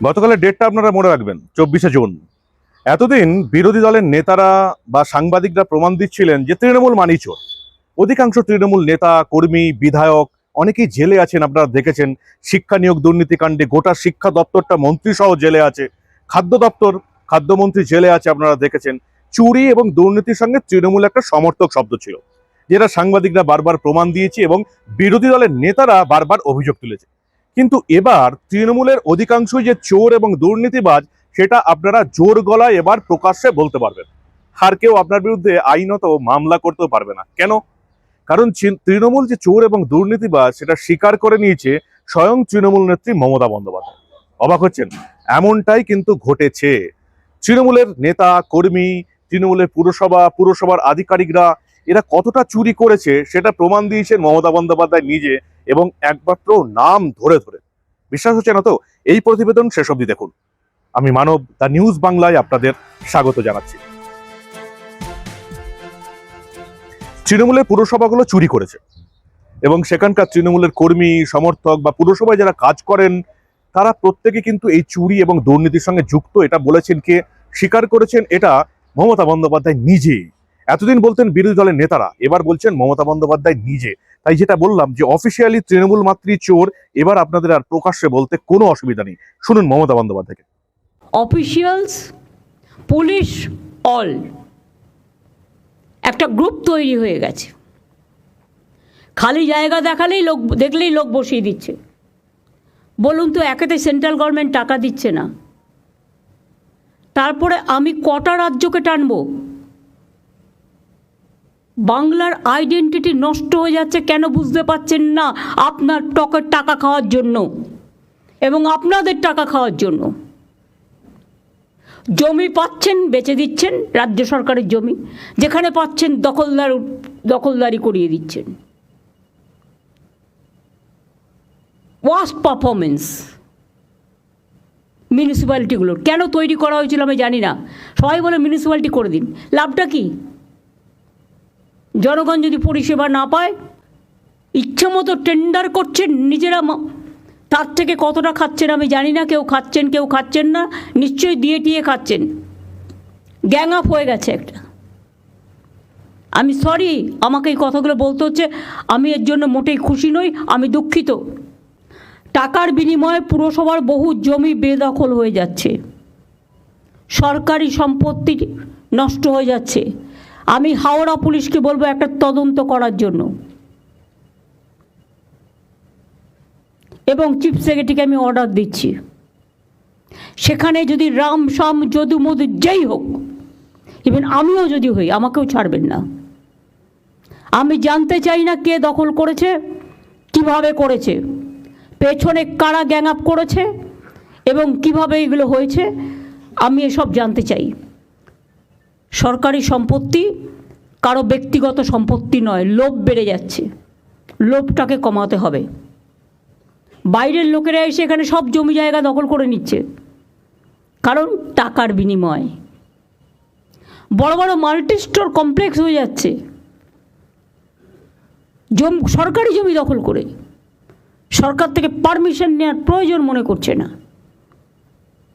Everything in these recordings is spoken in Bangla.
গতকালের ডেটটা আপনারা মনে রাখবেন, চব্বিশে জুন। এতদিন বিরোধী দলের নেতারা বা সাংবাদিকরা প্রমাণ দিচ্ছিলেন যে তৃণমূল মানি চোর। অধিকাংশ তৃণমূল নেতা, কর্মী, বিধায়ক, অনেকেই জেলে আছেন, আপনারা দেখেছেন, শিক্ষা নিয়োগ দুর্নীতিকাণ্ডে গোটা শিক্ষা দপ্তরটা মন্ত্রী সহ জেলে আছে, খাদ্য দপ্তর, খাদ্যমন্ত্রী জেলে আছে, আপনারা দেখেছেন। চুরি এবং দুর্নীতির সঙ্গে তৃণমূল একটা সমর্থক শব্দ ছিল, যেটা সাংবাদিকরা বারবার প্রমাণ দিয়েছে এবং বিরোধী দলের নেতারা বারবার অভিযোগ তুলেছে। কিন্তু এবার তৃণমূলের অধিকাংশই যে চোর এবং দুর্নীতিবাজ, সেটা আপনারা জোর গলায় এবার প্রকাশ্যে বলতে পারবেন। আর কেউ আপনার বিরুদ্ধে আইনত মামলা করতেও পারবে না। কেন? কারণ তৃণমূল যে চোর এবং দুর্নীতিবাজ, সেটা স্বীকার করে নিয়েছে স্বয়ং তৃণমূল নেত্রী মমতা বন্দ্যোপাধ্যায়। অবাক হচ্ছেন? এমনটাই কিন্তু ঘটেছে। তৃণমূলের নেতা, কর্মী, তৃণমূলের পুরসভা, পুরসভার আধিকারিকরা এরা কতটা চুরি করেছে সেটা প্রমাণ দিয়েছেন মমতা বন্দ্যোপাধ্যায় নিজে এবং একমাত্র নাম ধরে ধরে। বিশ্বাস হচ্ছে না তো? এই প্রতিবেদন শেষ অবধি দেখুন। আমি মানব, দ্য নিউজ বাংলায় আপনাদের স্বাগত জানাচ্ছি। তৃণমূলের পুরসভাগুলো চুরি করেছে এবং সেখানকার তৃণমূলের কর্মী, সমর্থক বা পুরসভায় যারা কাজ করেন, তারা প্রত্যেকে কিন্তু এই চুরি এবং দুর্নীতির সঙ্গে যুক্ত। এটা বলেছেন কে? স্বীকার করেছেন এটা মমতা বন্দ্যোপাধ্যায় নিজেই। এতদিন বলতেন বিরোধী দলের নেতারা, এবার বলছেন মমতা বন্দ্যোপাধ্যায় নিজে। তাই যেটা বললাম যে অফিসিয়ালি তৃণমূল মাতৃ চোর, এবার আপনাদের আর প্রকাশ্যে বলতে কোনো অসুবিধা নেই। শুনুন মমতা বন্দ্যোপাধ্যায়কে। অফিসিয়ালস পুলিশ অল একটা গ্রুপ তৈরি হয়ে গেছে। খালি জায়গা দেখালেই লোক, দেখলেই লোক বসিয়ে দিচ্ছে। বলুন তো, একেতে সেন্ট্রাল গভর্নমেন্ট টাকা দিচ্ছে না। তারপরে আমি কটা রাজ্যকে টানবো? বাংলার আইডেন্টিটি নষ্ট হয়ে যাচ্ছে কেন বুঝতে পারছেন না আপনার টকের টাকা খাওয়ার জন্য এবং আপনাদের টাকা খাওয়ার জন্য। জমি পাচ্ছেন, বেচে দিচ্ছেন, রাজ্য সরকারের জমি, যেখানে পাচ্ছেন দখলদার, দখলদারি করিয়ে দিচ্ছেন। ওয়াস্ট পারফরমেন্স মিউনিসিপ্যালিটিগুলোর কেন তৈরি করা হয়েছিল আমি জানি না। সবাই বলে মিউনিসিপ্যালিটি করে দিন। লাভটা কি? জনগণ যদি পরিষেবা না পায় ইচ্ছে মতো টেন্ডার করছেন নিজেরা তার থেকে কতটা খাচ্ছেন আমি জানি না, কেউ খাচ্ছেন কেউ খাচ্ছেন না, নিশ্চয়ই দিয়ে টিয়ে খাচ্ছেন। গ্যাং আপ হয়ে গেছে একটা। আমি সরি আমাকে এই কথাগুলো বলতে হচ্ছে, আমি এর জন্য মোটেই খুশি নই, আমি দুঃখিত। টাকার বিনিময়ে পুরসভার বহু জমি বেদখল হয়ে যাচ্ছে। সরকারি সম্পত্তি নষ্ট হয়ে যাচ্ছে। আমি হাওড়া পুলিশকে বলব একটা তদন্ত করার জন্য। এবং চিফ সেক্রেটারিকে আমি অর্ডার দিচ্ছি। সেখানে যদি রাম শাম যদু, মধু যেই হোক ইভেন আমিও যদি হই, আমাকেও ছাড়বেন না। আমি জানতে চাই না কে দখল করেছে, কীভাবে করেছে, পেছনে কারা গ্যাং আপ করেছে, এবং কীভাবে এগুলো হয়েছে, আমি এসব জানতে চাই। সরকারি সম্পত্তি কারও ব্যক্তিগত সম্পত্তি নয়, লোভ বেড়ে যাচ্ছে। লোভটাকে কমাতে হবে। বাইরের লোকেরা এসে এখানে সব জমি জায়গা দখল করে নিচ্ছে। কারণ টাকার বিনিময়। বড় বড় মাল্টি স্টোর কমপ্লেক্স হয়ে যাচ্ছে। জম, সরকারি জমি দখল করে। সরকার থেকে পারমিশন নেওয়ার প্রয়োজন মনে করছে না।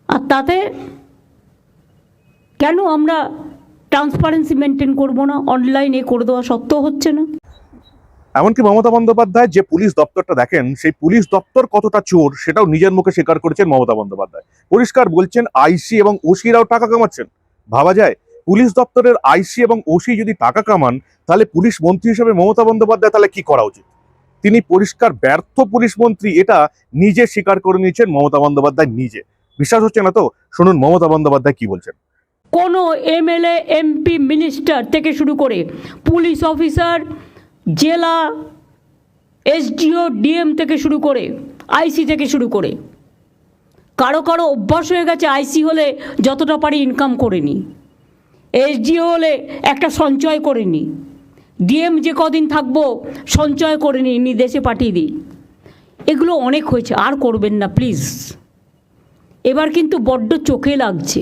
আর তাতে কেন আমরা ট্রান্সপারেন্সি মেনটেন করব না অনলাইনে করে দেওয়া সত্ত্বেও হচ্ছে না। এমনকি মমতা বন্দ্যোপাধ্যায় যে পুলিশ দপ্তরটা দেখেন, সেই পুলিশ দপ্তর কতটা চোর, সেটাও নিজের মুখে স্বীকার করেছেন মমতা বন্দ্যোপাধ্যায়। পরিষ্কার বলছেন আইসি এবং ওসিরাও টাকা কামাচ্ছেন। ভাবা যায়, পুলিশ দপ্তরের আইসি এবং ওসি যদি টাকা কামান, তাহলে পুলিশ মন্ত্রী হিসেবে মমতা বন্দ্যোপাধ্যায় তাহলে কি করা উচিত? তিনি পরিষ্কার ব্যর্থ পুলিশ মন্ত্রী, এটা নিজে স্বীকার করে নিয়েছেন মমতা বন্দ্যোপাধ্যায় নিজে। বিশ্বাস হচ্ছে না তো? শুনুন মমতা বন্দ্যোপাধ্যায় কি বলছেন। কোনো এমএলএ এমপি মিনিস্টার থেকে শুরু করে পুলিশ অফিসার জেলা এসডিও ডিএম থেকে শুরু করে আইসি থেকে শুরু করে। কারও কারও অভ্যাস হয়ে গেছে আইসি হলে যতটা পারি ইনকাম করে নি। এসডিও হলে একটা সঞ্চয় করে নি। ডিএম যে কদিন থাকব সঞ্চয় করে নিই নি দেশে পাঠিয়ে দিই। এগুলো অনেক হয়েছে, আর করবেন না প্লিজ এবার কিন্তু বড্ড চোখে লাগছে।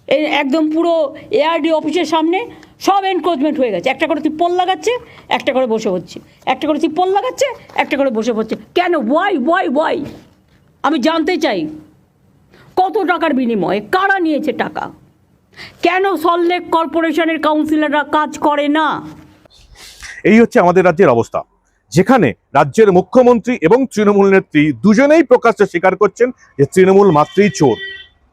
এই একদম পুরো এআরডি অফিসের সামনে সব এনক্রোচমেন্ট হয়ে গেছে। একটা করে তুই তিপ্পল লাগাচ্ছে, একটা করে বসে হচ্ছে একটা করে তুই তিপ্পল লাগাচ্ছে, একটা করে বসে হচ্ছে কেন? ওয়াই ওয়াই ওয়াই আমি জানতে চাই, কত টাকার বিনিময়ে? কারা নিয়েছে টাকা? কেন সল্টলেক কর্পোরেশনের কাউন্সিলররা কাজ করে না? এই হচ্ছে আমাদের রাজ্যের অবস্থা। যেখানে রাজ্যের মুখ্যমন্ত্রী এবং তৃণমূল নেত্রী দুজনেই প্রকাশ্যে স্বীকার করছেন যে তৃণমূল মাত্রই চোর।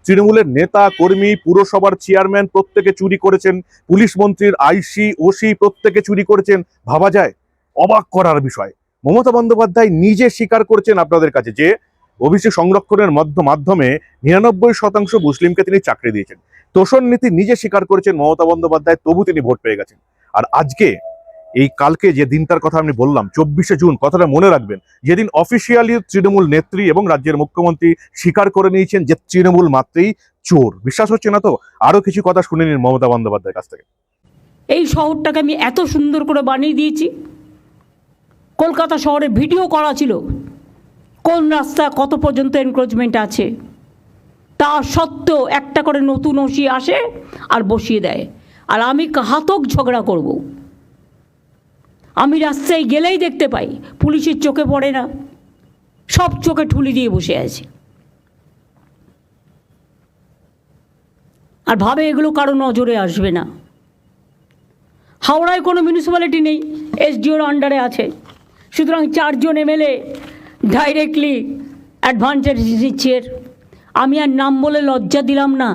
তৃণমূলের নেতা, কর্মী, পুরসভার চেয়ারম্যান প্রত্যেকে চুরি করেছেন, পুলিশ মন্ত্রীর আইসি, ওসি প্রত্যেকে চুরি করেছেন, ভাবা যায়? অবাক করার বিষয়। মমতা বন্দ্যোপাধ্যায় নিজে স্বীকার করছেন আপনাদের কাছে যে ওবিসি সংরক্ষণের মধ্য- মাধ্যমে নিরানব্বই শতাংশ মুসলিমকে তিনি চাকরি দিয়েছেন। তোষণ নীতি নিজে স্বীকার করেছেন মমতা বন্দ্যোপাধ্যায়, তবু তিনি ভোট পেয়ে গেছেন। আর আজকে এই কালকে যে দিনটার কথা আমি বললাম, চব্বিশে জুন, কথাটা মনে রাখবেন, যেদিন অফিসিয়ালি তৃণমূল নেত্রী এবং রাজ্যের মুখ্যমন্ত্রী স্বীকার করে নিয়েছেন যে তৃণমূল মাত্রেই চোর। বিশ্বাস হচ্ছে না তো? আরও কিছু কথা শুনে নিন মমতা বন্দ্যোপাধ্যায়ের কাছ থেকে। এই শহরটাকে আমি এত সুন্দর করে বানিয়ে দিয়েছি। কলকাতা শহরে ভিডিও করা ছিল। কোন রাস্তা, কত পর্যন্ত এনক্রোচমেন্ট আছে? তা সত্ত্বেও একটা করে নতুন ওসি আসে আর বসিয়ে দেয়। আর আমি ঘাতক ঝগড়া করব। আমি রাস্তায় গেলেই দেখতে পাই, পুলিশের চোখে পড়ে না। সব চোখে ঠুলি দিয়ে বসে আছে। আর ভাবে এগুলো কারও নজরে আসবে না। হাওড়ায় কোনো মিউনিসিপ্যালিটি নেই এসডিওর আন্ডারে আছে। সুতরাং চারজন এমএলএ ডাইরেক্টলি অ্যাডভান্টেজ দিচ্ছে আমি আর নাম বলে লজ্জা দিলাম না।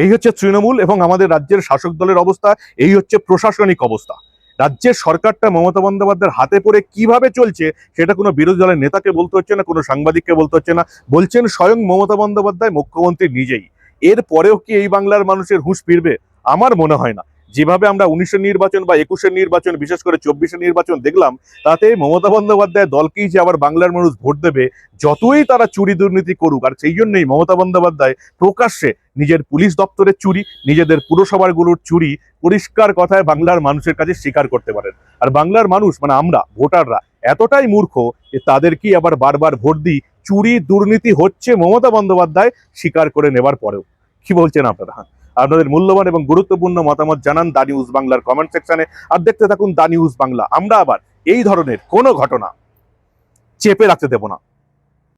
এই হচ্ছে তৃণমূল এবং আমাদের রাজ্যের শাসক দলের অবস্থা, এই হচ্ছে প্রশাসনিক অবস্থা। রাজ্যের সরকারটা মমতা বন্দ্যোপাধ্যায়ের হাতে পড়ে কীভাবে চলছে, সেটা কোনো বিরোধী দলের নেতাকে বলতে হচ্ছে না, কোনো সাংবাদিককে বলতে হচ্ছে না। বলছেন স্বয়ং মমতা বন্দ্যোপাধ্যায় মুখ্যমন্ত্রী নিজেই। এর পরেও কি এই বাংলার মানুষের হুঁশ ফিরবে? আমার মনে হয় না। যেভাবে আমরা উনিশের নির্বাচন বা একুশের নির্বাচন, বিশেষ করে চব্বিশের নির্বাচন দেখলাম, তাতে মমতা বন্দ্যোপাধ্যায় দলকেই যে আবার বাংলার মানুষ ভোট দেবে, যতই তারা চুরি দুর্নীতি করুক, আর সেই জন্যই মমতা বন্দ্যোপাধ্যায় প্রকাশ্যে নিজের পুলিশ দপ্তরের চুরি, নিজেদের পুরসভাগুলোর চুরি পরিষ্কার কথায় বাংলার মানুষের কাছে স্বীকার করতে পারেন। আর বাংলার মানুষ মানে আমরা, ভোটাররা, এতটাই মূর্খ যে তাদেরকেই আবার বারবার ভোট দিই? চুরি দুর্নীতি হচ্ছে মমতা বন্দ্যোপাধ্যায় স্বীকার করে নেবার পরেও। কি বলছেন আপনারা? আপনাদের মূল্যবান এবং গুরুত্বপূর্ণ মতামত জানান দা নিউজ বাংলার কমেন্ট সেকশনে। আর দেখতে থাকুন দা নিউজ বাংলা। আমরা আবার এই ধরনের কোনো ঘটনা চেপে রাখতে দেব না।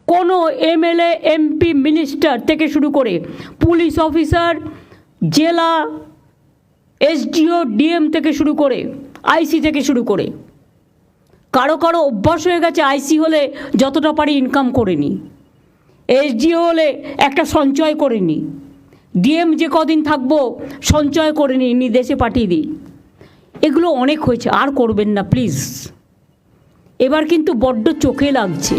কোনো এমএলএ, এমপি, মিনিস্টার থেকে শুরু করে পুলিশ অফিসার, জেলা, এসডিও, ডিএম থেকে শুরু করে আইসি থেকে শুরু করে কারও কারও অভ্যাস হয়ে গেছে আইসি হলে যতটা পারি ইনকাম করে নি এসডিও হলে একটা সঞ্চয় করে নি ডিএম যে কদিন থাকব, সঞ্চয় করে নিই নি দেশে পাঠিয়ে দিই। এগুলো অনেক হয়েছে, আর করবেন না প্লিজ এবার কিন্তু বড্ড চোখে লাগছে।